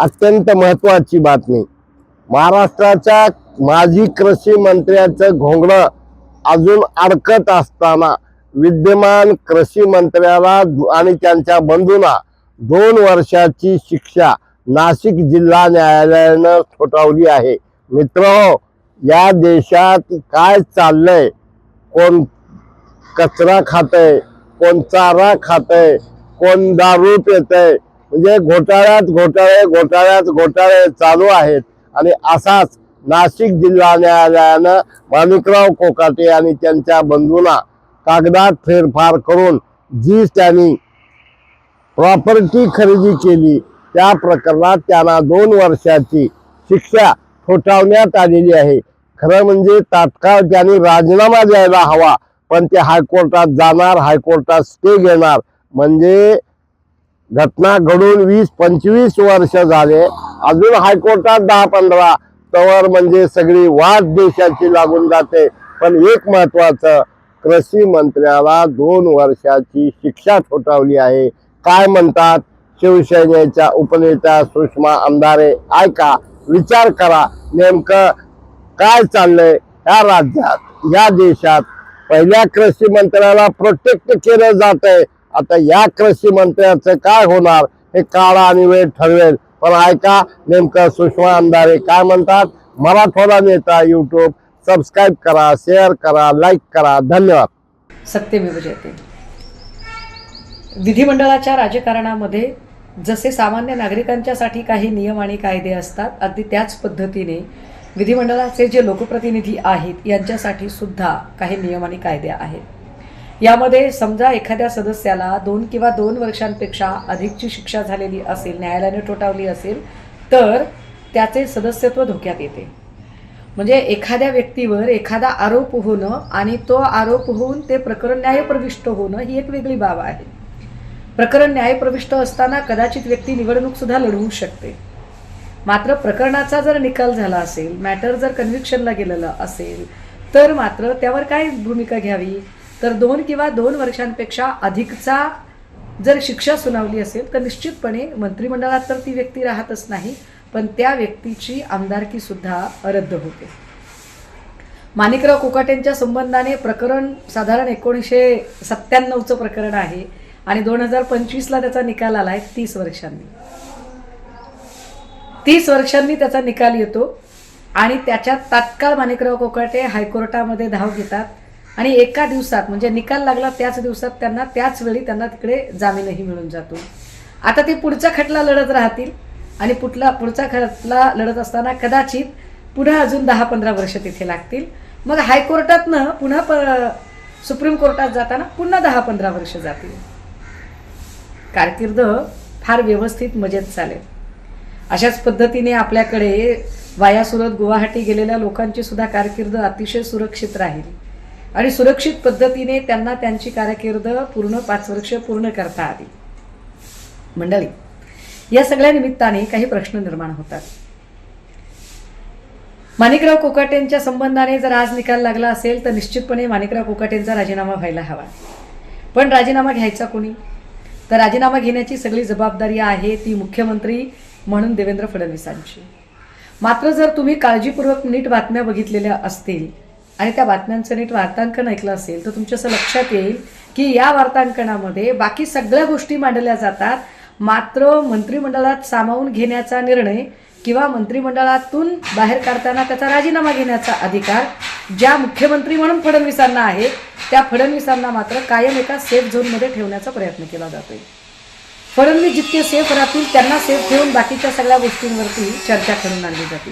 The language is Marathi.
अत्यंत महत्वाची बातमी. महाराष्ट्राच्या माजी कृषी मंत्र्याचं घोंगडं अजून अडकत असताना विद्यमान कृषी मंत्र्याला आणि त्यांच्या बंधूंना दोन वर्षाची शिक्षा नाशिक जिल्हा न्यायालयानं ठोठावली आहे. मित्र हो, या देशात काय चाललंय? कोण कचरा खातंय? कोण चारा खातंय? कोण दारू पितंय? म्हणजे घोटाळ्यात घोटाळे घोटाळ्यात घोटाळे चालू आहेत. आणि असाच नाशिक जिल्हा न्यायालयानं माणिकराव कोकाटे आणि त्यांच्या बंधूंना कागदात फेरफार करून जी त्यांनी प्रॉपर्टी खरेदी केली त्या प्रकरणात त्यांना दोन वर्षाची शिक्षा ठोठावण्यात आलेली आहे. खरं म्हणजे तात्काळ त्यांनी राजीनामा द्यायला हवा पण ते हायकोर्टात जाणार हायकोर्टात स्टे घेणार. म्हणजे घटना घडून वीस पंचवीस वर्ष झाले. अजून हायकोर्टात दहा पंधरा. तवर म्हणजे सगळी वाद देशाची लागून जाते. पण एक महत्वाचं कृषी मंत्र्याला दोन वर्षाची शिक्षा ठोठावली आहे. काय म्हणतात? शिवसेनेच्या उपनेत्या सुषमा अंधारे ऐका विचार करा. नेमकं काय चाललंय या राज्यात या देशात? पहिल्या कृषी मंत्र्याला प्रोटेक्ट केलं जात आहे आता या कृषी मंत्र्याचं काय होणार हे काळा आणि वेळ ठरवेल. पण ऐका नेमकं सुषमा अंधारे काय म्हणतात? मराठवाडा नेता युट्यूब सबस्क्राईब करा शेअर करा लाईक करा. धन्यवाद. सत्यमेव जयते. विधिमंडळाच्या राजकारणामध्ये जसे सामान्य नागरिकांच्यासाठी काही नियम आणि कायदे असतात अगदी त्याच पद्धतीने विधिमंडळाचे जे लोकप्रतिनिधी आहेत यांच्यासाठी सुद्धा काही नियम आणि कायदे आहेत. यामध्ये समजा एखाद्या सदस्याला दोन किंवा दोन वर्षांपेक्षा अधिकची शिक्षा झालेली असेल न्यायालयाने ठोठावली असेल तर त्याचे सदस्यत्व धोक्यात येते. म्हणजे एखाद्या व्यक्तीवर एखादा आरोप होणं आणि तो आरोप होऊन ते प्रकरण न्यायप्रविष्ट होणं ही एक वेगळी बाब आहे. प्रकरण न्यायप्रविष्ट असताना कदाचित व्यक्ती निवडणूक सुद्धा लढवू शकते. मात्र प्रकरणाचा जर निकाल झाला असेल मॅटर जर कन्व्हिक्शनला गेलेलं असेल तर मात्र त्यावर काय भूमिका घ्यावी? तर दोन किंवा दोन वर्षांपेक्षा अधिकचा जर शिक्षा सुनावली असेल तर निश्चितपणे मंत्रिमंडळात तर ती व्यक्ती राहतच नाही पण त्या व्यक्तीची आमदारकीसुद्धा रद्द होते. माणिकराव कोकाटेंच्या संबंधाने प्रकरण साधारण एकोणीसशे सत्त्याण्णवचं प्रकरण आहे आणि दोन हजार पंचवीसला त्याचा निकाल आला आहे तीस वर्षांनी. तीस वर्षांनी त्याचा निकाल येतो आणि त्याच्यात तात्काळ माणिकराव कोकाटे हायकोर्टामध्ये धाव घेतात. आणि एका दिवसात म्हणजे निकाल लागला त्याच दिवसात त्यांना त्याच वेळी त्यांना तिकडे जामीनही मिळून जातो. आता ते पुढचा खटला लढत राहतील आणि पुढला पुढचा खटला लढत असताना कदाचित पुन्हा अजून दहा पंधरा वर्ष तिथे लागतील. मग हायकोर्टातनं पुन्हा प सुप्रीम कोर्टात जाताना पुन्हा दहा पंधरा वर्ष जातील. कारकीर्द फार व्यवस्थित मजेत चालेल. अशाच पद्धतीने आपल्याकडे वाया सुरत गुवाहाटी गेलेल्या लोकांची सुद्धा कारकीर्द अतिशय सुरक्षित राहील. आणि सुरक्षित पद्धतीने त्यांना त्यांची कारकीर्द पूर्ण पाच वर्ष पूर्ण करता आली. मंडळी या सगळ्या निमित्ताने काही प्रश्न निर्माण होतात. माणिकराव कोकाटेंच्या संबंधाने जर आज निकाल लागला असेल तर निश्चितपणे माणिकराव कोकाटेंचा राजीनामा व्हायला हवा. पण राजीनामा घ्यायचा कोणी? तर राजीनामा घेण्याची सगळी जबाबदारी आहे ती मुख्यमंत्री म्हणून देवेंद्र फडणवीसांची. मात्र जर तुम्ही काळजीपूर्वक नीट बातम्या बघितलेल्या असतील आणि त्या बातम्यांचं नीट वार्तांकन ऐकलं असेल तर तुमच्या असं लक्षात येईल की या वार्तांकनामध्ये बाकी सगळ्या गोष्टी मांडल्या जातात मात्र मंत्रिमंडळात सामावून घेण्याचा निर्णय किंवा मंत्रिमंडळातून बाहेर काढताना त्याचा राजीनामा घेण्याचा अधिकार ज्या मुख्यमंत्री म्हणून फडणवीसांना आहे त्या फडणवीसांना मात्र कायम एका सेफ झोनमध्ये ठेवण्याचा प्रयत्न केला जातोय. फडणवीस जितके सेफ राहतील त्यांना सेफ ठेवून बाकीच्या सगळ्या गोष्टींवरती चर्चा करून आणली जाते.